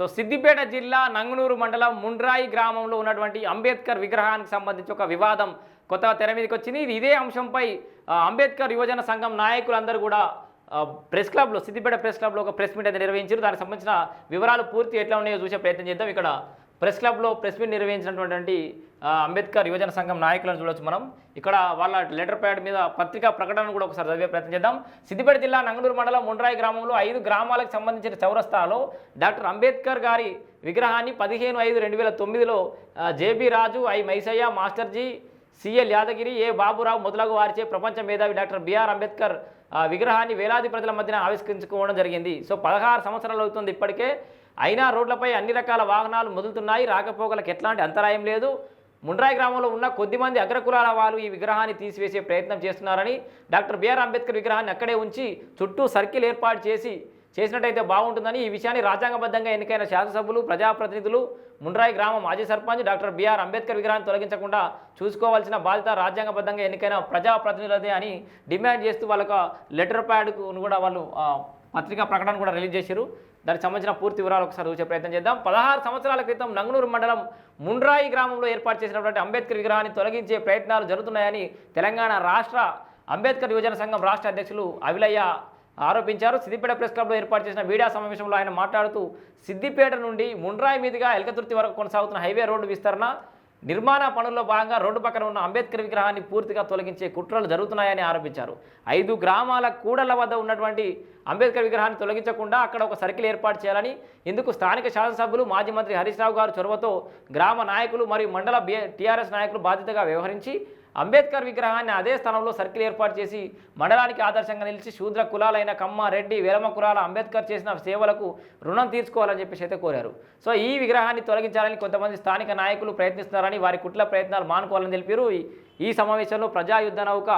So Siddipet జిల్లా నంగునూరు మండలం ముండ్రాయి గ్రామంలో ఉన్నటువంటి అంబేద్కర్ విగ్రహానికి సంబంధించి ఒక వివాదం కొత్తగా తెర మీదకి వచ్చింది. ఇది ఇదే అంశంపై అంబేద్కర్ యువజన సంఘం నాయకులందరూ కూడా ప్రెస్ క్లబ్లో సిద్దిపేట ప్రెస్ క్లబ్లో ఒక ప్రెస్ మీట్ అయితే నిర్వహించారు. దానికి సంబంధించిన వివరాలు పూర్తి ఎట్లా ఉన్నాయో చూసే ప్రయత్నం చేద్దాం. ఇక్కడ ప్రెస్ క్లబ్లో ప్రెస్ మీట్ నిర్వహించినటువంటి అంబేద్కర్ యువజన సంఘం నాయకులను చూడొచ్చు మనం. ఇక్కడ వాళ్ళ లెటర్ ప్యాడ్ మీద పత్రికా ప్రకటన కూడా ఒకసారి చదివే ప్రయత్నం చేద్దాం. సిద్దిపేట జిల్లా నంగనూరు మండలం ముండ్రాయి గ్రామంలో ఐదు గ్రామాలకు సంబంధించిన చౌరస్తాలో డాక్టర్ అంబేద్కర్ గారి విగ్రహాన్ని పదిహేను ఐదు రెండు వేల తొమ్మిదిలో జేబీ రాజు ఐ మైసయ్య మాస్టర్జీ సిఎల్ యాదగిరి ఏ బాబురావు మొదలగు వారిచే ప్రపంచ మేధావి డాక్టర్ బిఆర్ అంబేద్కర్ విగ్రహాన్ని వేలాది ప్రజల మధ్యన ఆవిష్కరించుకోవడం జరిగింది. సో పదహారు సంవత్సరాలు అవుతుంది ఇప్పటికే. అయినా రోడ్లపై అన్ని రకాల వాహనాలు మొదలుతున్నాయి. రాకపోకలకు ఎట్లాంటి అంతరాయం లేదు. ముండ్రాయి గ్రామంలో ఉన్న కొద్దిమంది అగ్రకులాల వాళ్ళు ఈ విగ్రహాన్ని తీసివేసే ప్రయత్నం చేస్తున్నారని డాక్టర్ బిఆర్ అంబేద్కర్ విగ్రహాన్ని అక్కడే ఉంచి చుట్టూ సర్కిల్ ఏర్పాటు చేసి చేసినట్టయితే బాగుంటుందని ఈ విషయాన్ని రాజ్యాంగబద్ధంగా ఎన్నికైన శాసనసభ్యులు ప్రజాప్రతినిధులు ముండ్రాయి గ్రామ మాజీ సర్పంచ్ డాక్టర్ బిఆర్ అంబేద్కర్ విగ్రహాన్ని తొలగించకుండా చూసుకోవాల్సిన బాధ్యత రాజ్యాంగబద్ధంగా ఎన్నికైన ప్రజాప్రతినిధులదే అని డిమాండ్ చేస్తూ వాళ్ళకు లెటర్ ప్యాడ్ను కూడా వాళ్ళు పత్రికా ప్రకటన కూడా రిలీజ్ చేశారు. దానికి సంబంధించిన పూర్తి వివరాలు ఒకసారి చూసే ప్రయత్నం చేద్దాం. పదహారు సంవత్సరాల క్రితం నంగునూరు మండలం ముండ్రాయి గ్రామంలో ఏర్పాటు చేసినటువంటి అంబేద్కర్ విగ్రహాన్ని తొలగించే ప్రయత్నాలు జరుగుతున్నాయని తెలంగాణ రాష్ట్ర అంబేద్కర్ యువజన సంఘం రాష్ట్ర అధ్యక్షులు అవిలయ్య ఆరోపించారు. సిద్దిపేట ప్రెస్ క్లబ్లో ఏర్పాటు చేసిన మీడియా సమావేశంలో ఆయన మాట్లాడుతూ సిద్దిపేట నుండి ముండ్రాయి మీదుగా ఎలకతుర్తి వరకు కొనసాగుతున్న హైవే రోడ్డు విస్తరణ నిర్మాణ పనుల్లో భాగంగా రోడ్డు పక్కన ఉన్న అంబేద్కర్ విగ్రహాన్ని పూర్తిగా తొలగించే కుట్రలు జరుగుతున్నాయని ఆరోపించారు. ఐదు గ్రామాల కూడళ్ళ వద్ద ఉన్నటువంటి అంబేద్కర్ విగ్రహాన్ని తొలగించకుండా అక్కడ ఒక సర్కిల్ ఏర్పాటు చేయాలని ఇందుకు స్థానిక శాసనసభ్యులు మాజీ మంత్రి హరీష్ రావు గారు చొరవతో గ్రామ నాయకులు మరియు మండల టీఆర్ఎస్ నాయకులు బాధ్యతగా వ్యవహరించి అంబేద్కర్ విగ్రహాన్ని అదే స్థలంలో సర్కిల్ ఏర్పాటు చేసి మండలానికి ఆదర్శంగా నిలిచి శూద్ర కులాలైన కమ్మ రెడ్డి వేలమ కులాల అంబేద్కర్ చేసిన సేవలకు రుణం తీర్చుకోవాలని చెప్పేసి అయితే కోరారు. సో ఈ విగ్రహాన్ని తొలగించాలని కొంతమంది స్థానిక నాయకులు ప్రయత్నిస్తున్నారని వారి కుట్ల ప్రయత్నాలు మానుకోవాలని తెలిపారు. ఈ- సమావేశంలో ప్రజా యుద్ధ నౌక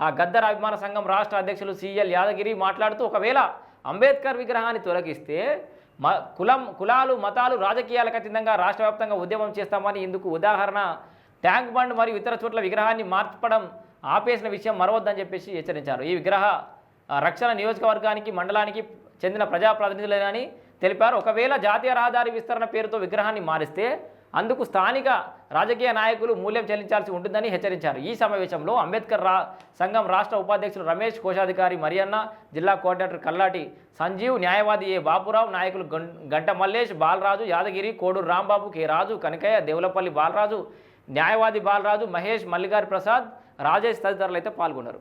ఆ గద్దర్ అభిమాన సంఘం రాష్ట్ర అధ్యక్షులు సిఎల్ యాదగిరి మాట్లాడుతూ ఒకవేళ అంబేద్కర్ విగ్రహాన్ని తొలగిస్తే మ కులం కులాలు మతాలు రాజకీయాలకు అతీతంగా రాష్ట్ర వ్యాప్తంగా ఉద్యమం చేస్తామని ఇందుకు ఉదాహరణ ట్యాంక్ బండ్ మరియు ఇతర చోట్ల విగ్రహాన్ని మార్చడం ఆపేసిన విషయం మరవద్దని చెప్పేసి హెచ్చరించారు. ఈ విగ్రహ రక్షణ నియోజకవర్గానికి మండలానికి చెందిన ప్రజాప్రతినిధులేనని తెలిపారు. ఒకవేళ జాతీయ రహదారి విస్తరణ పేరుతో విగ్రహాన్ని మారిస్తే అందుకు స్థానిక రాజకీయ నాయకులు మూల్యం చెల్లించాల్సి ఉంటుందని హెచ్చరించారు. ఈ సమావేశంలో అంబేద్కర్ రా సంఘం రాష్ట్ర ఉపాధ్యక్షులు రమేష్ కోశాధికారి మరియన్న జిల్లా కోఆర్డినేటర్ కల్లాటి సంజీవ్ న్యాయవాది ఏ. బాపురావు నాయకులు గం- గంట మల్లేష్ బాలరాజు యాదగిరి కోడూరు రాంబాబు కె. రాజు కనకయ్య దేవులపల్లి బాలరాజు న్యాయవాది బాలరాజు మహేష్ మల్లిగారి ప్రసాద్ రాజేష్ తదితరులు అయితే పాల్గొన్నారు.